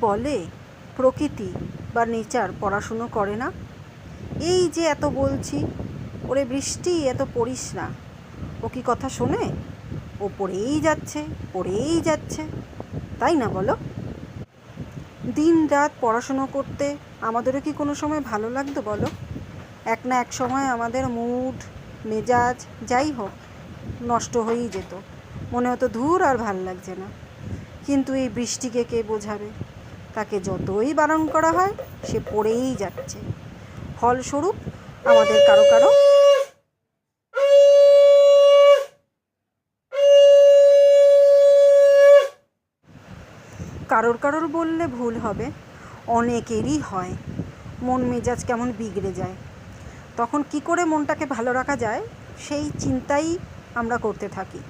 বলে, প্রকৃতি বা নেচার পড়াশুনো করে না? এই যে এত বলছি, ওরে বৃষ্টি, এত পড়িস না। ও কি কথা শোনে? ও পড়েই যাচ্ছে পড়েই যাচ্ছে। তাই না বলো? দিন রাত পড়াশুনো করতে আমাদেরও কি কোনো সময় ভালো লাগতো বলো? এক না এক সময় আমাদের মুড, মেজাজ, যাই হোক, নষ্ট হয়েই যেত। মনে হতো ধূর আর ভালো লাগছে না। কিন্তু এই বৃষ্টিকে কে বোঝাবে? তাকে যতই বারণ করা হয়, সে পড়েই যাচ্ছে। ফলস্বরূপ, আমাদের কারও কারও কারোর কারোর বললে ভুল হবে, অনেকেরই হয়। মন মেজাজ কেমন বিগড়ে যায়। তখন কি করে মনটাকে ভালো রাখা যায়, সেই চিন্তাই আমরা করতে থাকি।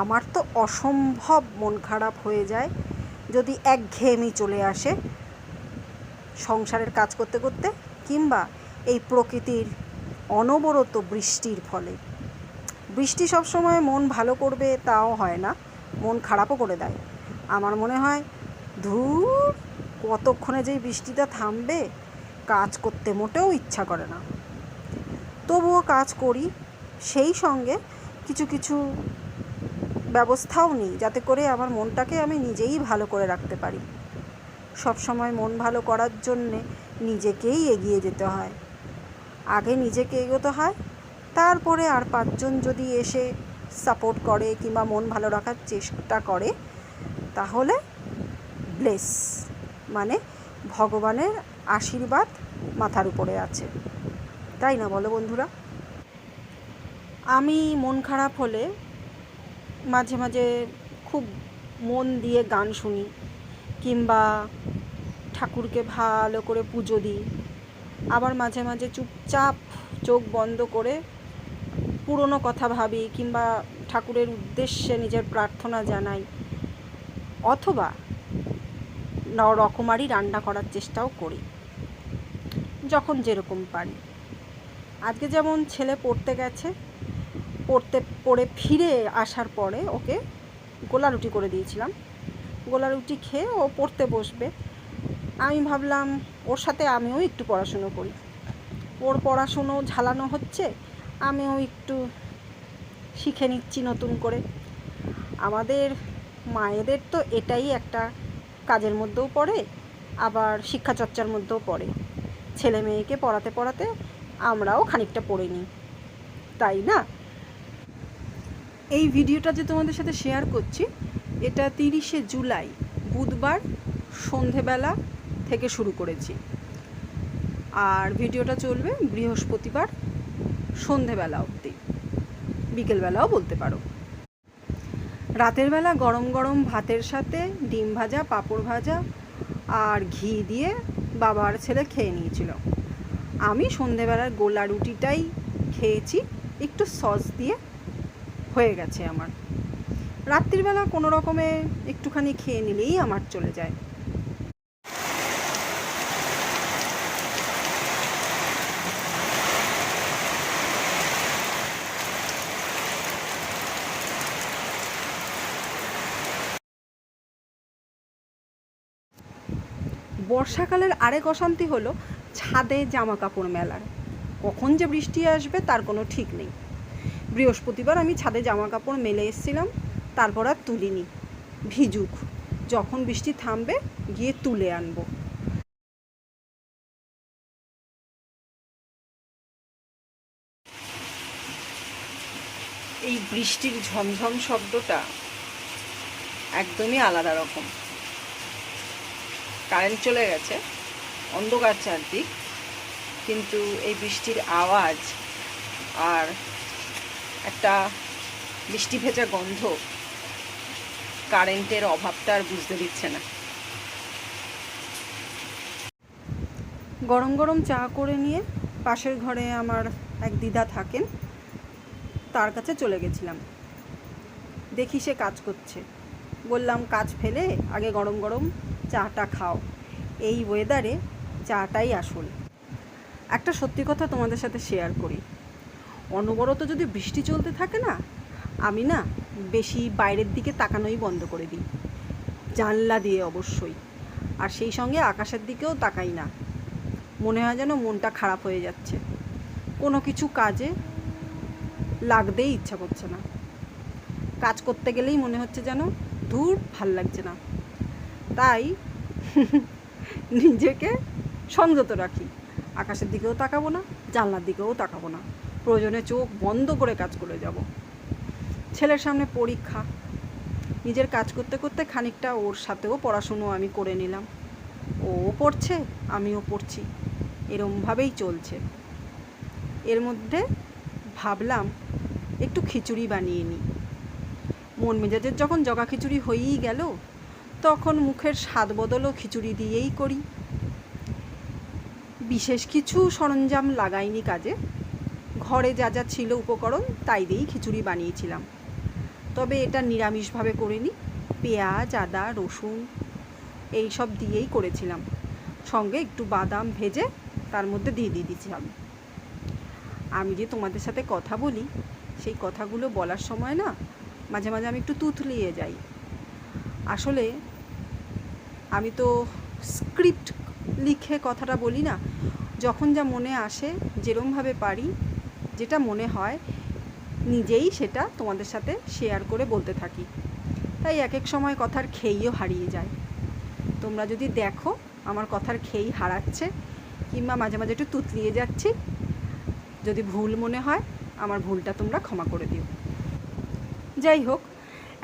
আমার তো অসম্ভব মন খারাপ হয়ে যায় যদি একঘেয়েমি চলে আসে সংসারের কাজ করতে করতে কিংবা এই প্রকৃতির অনবরত বৃষ্টির ফলে। বৃষ্টি সবসময় মন ভালো করবে তাও হয় না, মন খারাপও করে দেয়। আমার মনে হয় ধূর, কতক্ষণে যেই বৃষ্টিটা থামবে, কাজ করতে মোটেও ইচ্ছা করে না। তবুও কাজ করি, সেই সঙ্গে কিছু কিছু ব্যবস্থাও নিই, যাতে করে আমার মনটাকে আমি নিজেই ভালো করে রাখতে পারি। সব সময় মন ভালো করার জন্যে নিজেকেই এগিয়ে যেতে হয়। আগে নিজেকে এগোতে হয়, তারপরে আর পাঁচজন যদি এসে সাপোর্ট করে কিংবা মন ভালো রাখার চেষ্টা করে, তাহলে ব্লেস মানে ভগবানের আশীর্বাদ মাথার উপরে আছে। তাই না বলো বন্ধুরা? আমি মন খারাপ হলে মাঝে মাঝে খুব মন দিয়ে গান শুনি, কিংবা ঠাকুরকে ভালো করে পুজো দিই। আবার মাঝে মাঝে চুপচাপ চোখ বন্ধ করে পুরনো কথা ভাবি, কিংবা ঠাকুরের উদ্দেশ্যে নিজের প্রার্থনা জানাই, অথবা রকমারি রান্না করার চেষ্টাও করি, যখন যেরকম পারি। আজকে যেমন ছেলে পড়তে গেছে পড়তে, পড়ে ফিরে আসার পরে ওকে গোলা রুটি করে দিয়েছিলাম। গোলা রুটি খেয়ে ও পড়তে বসবে। আমি ভাবলাম, ওর সাথে আমিও একটু পড়াশুনো করি। ওর পড়াশুনো ঝালানো হচ্ছে, আমিও একটু শিখে নিচ্ছি নতুন করে। আমাদের মায়েদের তো এটাই একটা কাজের মধ্যেও পড়ে, আবার শিক্ষাচর্চার মধ্যেও পড়ে। ছেলে মেয়েকে পড়াতে পড়াতে আমরাও খানিকটা পড়ে নিই। তাই না? এই ভিডিওটা যে তোমাদের সাথে শেয়ার করছি, এটা তিরিশে জুলাই, বুধবার সন্ধেবেলা থেকে শুরু করেছি। আর ভিডিওটা চলবে বৃহস্পতিবার সন্ধেবেলা অবধি। বিকেলবেলাও বলতে পারো। রাতের বেলা গরম গরম ভাতের সাথে ডিম ভাজা, পাঁপড় ভাজা আর ঘি দিয়ে বাবার ছেলে খেয়ে নিয়েছিল। আমি সন্ধেবেলার গোলা রুটিটাই খেয়েছি, একটু সস দিয়ে হয়ে গেছে আমার। রাত্রিবেলা কোনো রকমে একটুখানি খেয়ে নিলেই আমার চলে যায়। বর্ষাকালের আরেক অশান্তি হলো ছাদে জামা কাপড় মেলার। কখন যে বৃষ্টি আসবে তার কোনো ঠিক নেই। বৃহস্পতিবার আমি ছাদে জামা কাপড় মেলে এসেছিলাম, তারপর আর তুলিনি। ভিজুক, যখন বৃষ্টি থামবে গিয়ে তুলে আনব। এই বৃষ্টির ঝমঝম শব্দটা একদমই আলাদা রকম। কারেন্ট চলে গেছে, অন্ধকার চারদিক, কিন্তু এই বৃষ্টির আওয়াজ আর একটা বৃষ্টি ভেজা গন্ধ। কারেন্টের অভাবটা আর বুঝতে দিচ্ছে না। গরম গরম চা করে নিয়ে পাশের ঘরে আমার এক দিদা থাকেন। তার কাছে চলে গেছিলাম। দেখি সে কাজ করছে। বললাম, কাজ ফেলে, আগে গরম গরম চাটা খাও। এই ওয়েদারে চাটাই আসল। একটা সত্যি কথা তোমাদের সাথে শেয়ার করি। অনবরত যদি বৃষ্টি চলতে থাকে না, আমি না বেশি বাইরের দিকে তাকানোই বন্ধ করে দিই। জানলা দিয়ে অবশ্যই। আর সেই সঙ্গে আকাশের দিকেও তাকাই না। মনে হয় যেন মনটা খারাপ হয়ে যাচ্ছে। কোনো কিছু কাজে লাগতেই ইচ্ছা করছে না। কাজ করতে গেলেই মনে হচ্ছে যেন ধূর ভালো লাগছে না। তাই নিজেকে সংযত রাখি। আকাশের দিকেও তাকাবো না, জানলার দিকেও তাকাবো না। প্রয়োজনে চোখ বন্ধ করে কাজ করে যাব। ছেলের সামনে পরীক্ষা। নিজের কাজ করতে করতে খানিকটা ওর সাথেও পড়াশুনো আমি করে নিলাম। ও পড়ছে, আমিও পড়ছি। এরমভাবেই চলছে। এর মধ্যে ভাবলাম, একটু খিচুড়ি বানিয়ে নিই। মন মেজাজের যখন জগা খিচুড়ি হয়েই গেল, তখন মুখের স্বাদ বদলও খিচুড়ি দিয়েই করি। বিশেষ কিছু সরঞ্জাম লাগাইনি কাজে। ঘরে যা যা ছিল উপকরণ, তাই দিয়েই খিচুড়ি বানিয়েছিলাম। তবে এটা নিরামিষভাবে করিনি। পেঁয়াজ, আদা, রসুন এই সব দিয়েই করেছিলাম। সঙ্গে একটু বাদাম ভেজে তার মধ্যে দিয়ে দিয়ে দিয়েছিলাম আমি যে তোমাদের সাথে কথা বলি, সেই কথাগুলো বলার সময় না, মাঝে মাঝে আমি একটু তুতলিয়ে যাই। আসলে আমি তো স্ক্রিপ্ট লিখে কথাটা বলি না, যখন যা মনে আসে, যেরমভাবে পারি যেটা মনে হয়, নিজেই সেটা তোমাদের সাথে শেয়ার করে বলতে থাকি। তাই এক এক সময় কথার খেইও হারিয়ে যায়। তোমরা যদি দেখো, আমার কথার খেই হারাচ্ছে কিংবা মাঝে মাঝে একটু তুতলিয়ে যাচ্ছি, যদি ভুল মনে হয়, আমার ভুলটা তোমরা ক্ষমা করে দিও। যাই হোক,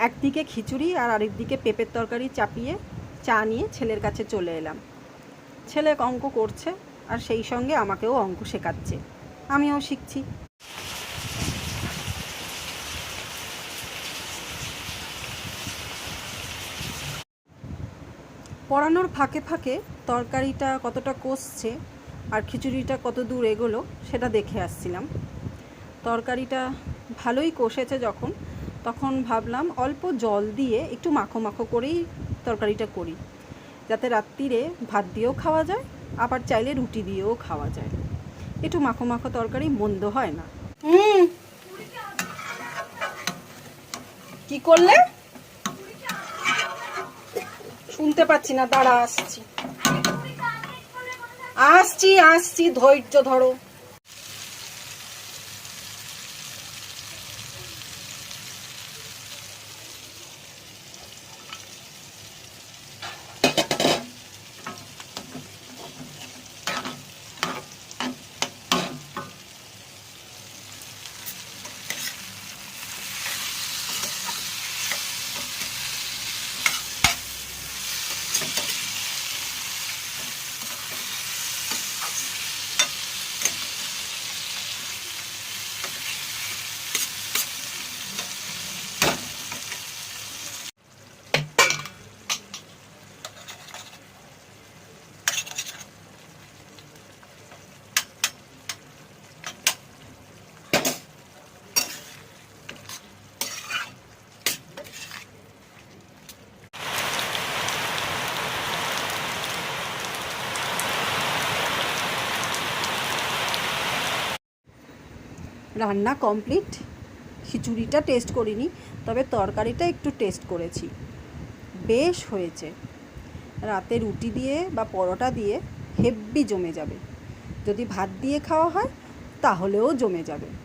একদিকে খিচুড়ি আর আরেকদিকে পেঁপের তরকারি চাপিয়ে চা নিয়ে ছেলের কাছে চলে এলাম। ছেলে অঙ্ক করছে আর সেই সঙ্গে আমাকেও অঙ্ক শেখাচ্ছে। আমিও শিখছি। পড়ানোর ফাঁকে ফাঁকে তরকারিটা কতটা কষছে আর খিচুড়িটা কত দূর এগোলো সেটা দেখে আসছিলাম। তরকারিটা ভালোই কষেছে যখন, তখন ভাবলাম অল্প জল দিয়ে একটু মাখো মাখো করেই তরকারিটা করি, যাতে রাত্রিরে ভাত দিয়েও খাওয়া যায়, আবার চাইলে রুটি দিয়েও খাওয়া যায়। একটু মাখো মাখো তরকারি মন্দ হয় না। কি করলে? শুনতে পাচ্ছি না দাঁড়া আসছি। আসছি আসছি ধৈর্য ধরো। রান্না কমপ্লিট খিচুড়িটা টেস্ট করিনি, তবে তরকারিটা একটু টেস্ট করেছি। বেশ হয়েছে। রাতে রুটি দিয়ে বা পরোটা দিয়ে হেব্বি জমে যাবে। যদি ভাত দিয়ে খাওয়া হয়, তাহলেও জমে যাবে।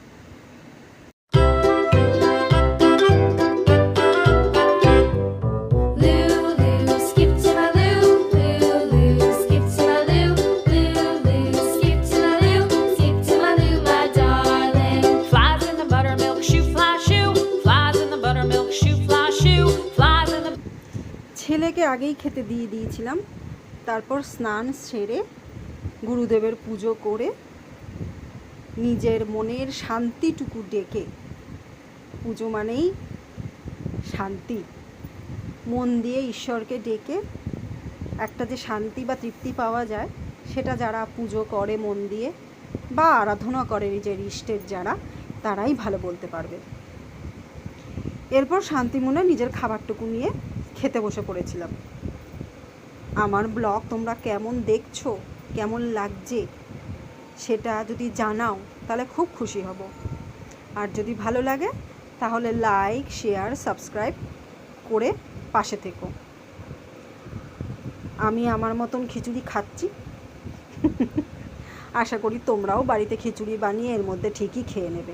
ছেলেকে আগেই খেতে দিয়ে দিয়েছিলাম। তারপর স্নান সেরে গুরুদেবের পুজো করে নিজের মনের শান্তিটুকু ডেকে, পুজো মানেই শান্তি। মন দিয়ে ঈশ্বরকে ডেকে একটা যে শান্তি বা তৃপ্তি পাওয়া যায়, সেটা যারা পুজো করে মন দিয়ে বা আরাধনা করে নিজের ইষ্টের যারা, তারাই ভালো বলতে পারবে। এরপর শান্তি মনে নিজের খাবারটুকু নিয়ে খেতে বসে পড়েছিলাম। আমার ব্লগ তোমরা কেমন দেখছ? কেমন লাগছে? সেটা যদি জানাও, তাহলে খুব খুশি হব। আর যদি ভালো লাগে, তাহলে লাইক শেয়ার সাবস্ক্রাইব করে পাশে থেকো। আমি আমার মতন খিচুড়ি খাচ্ছি। আশা করি তোমরাও বাড়িতে খিচুড়ি বানিয়ে এর মধ্যে ঠিকই খেয়ে নেবে।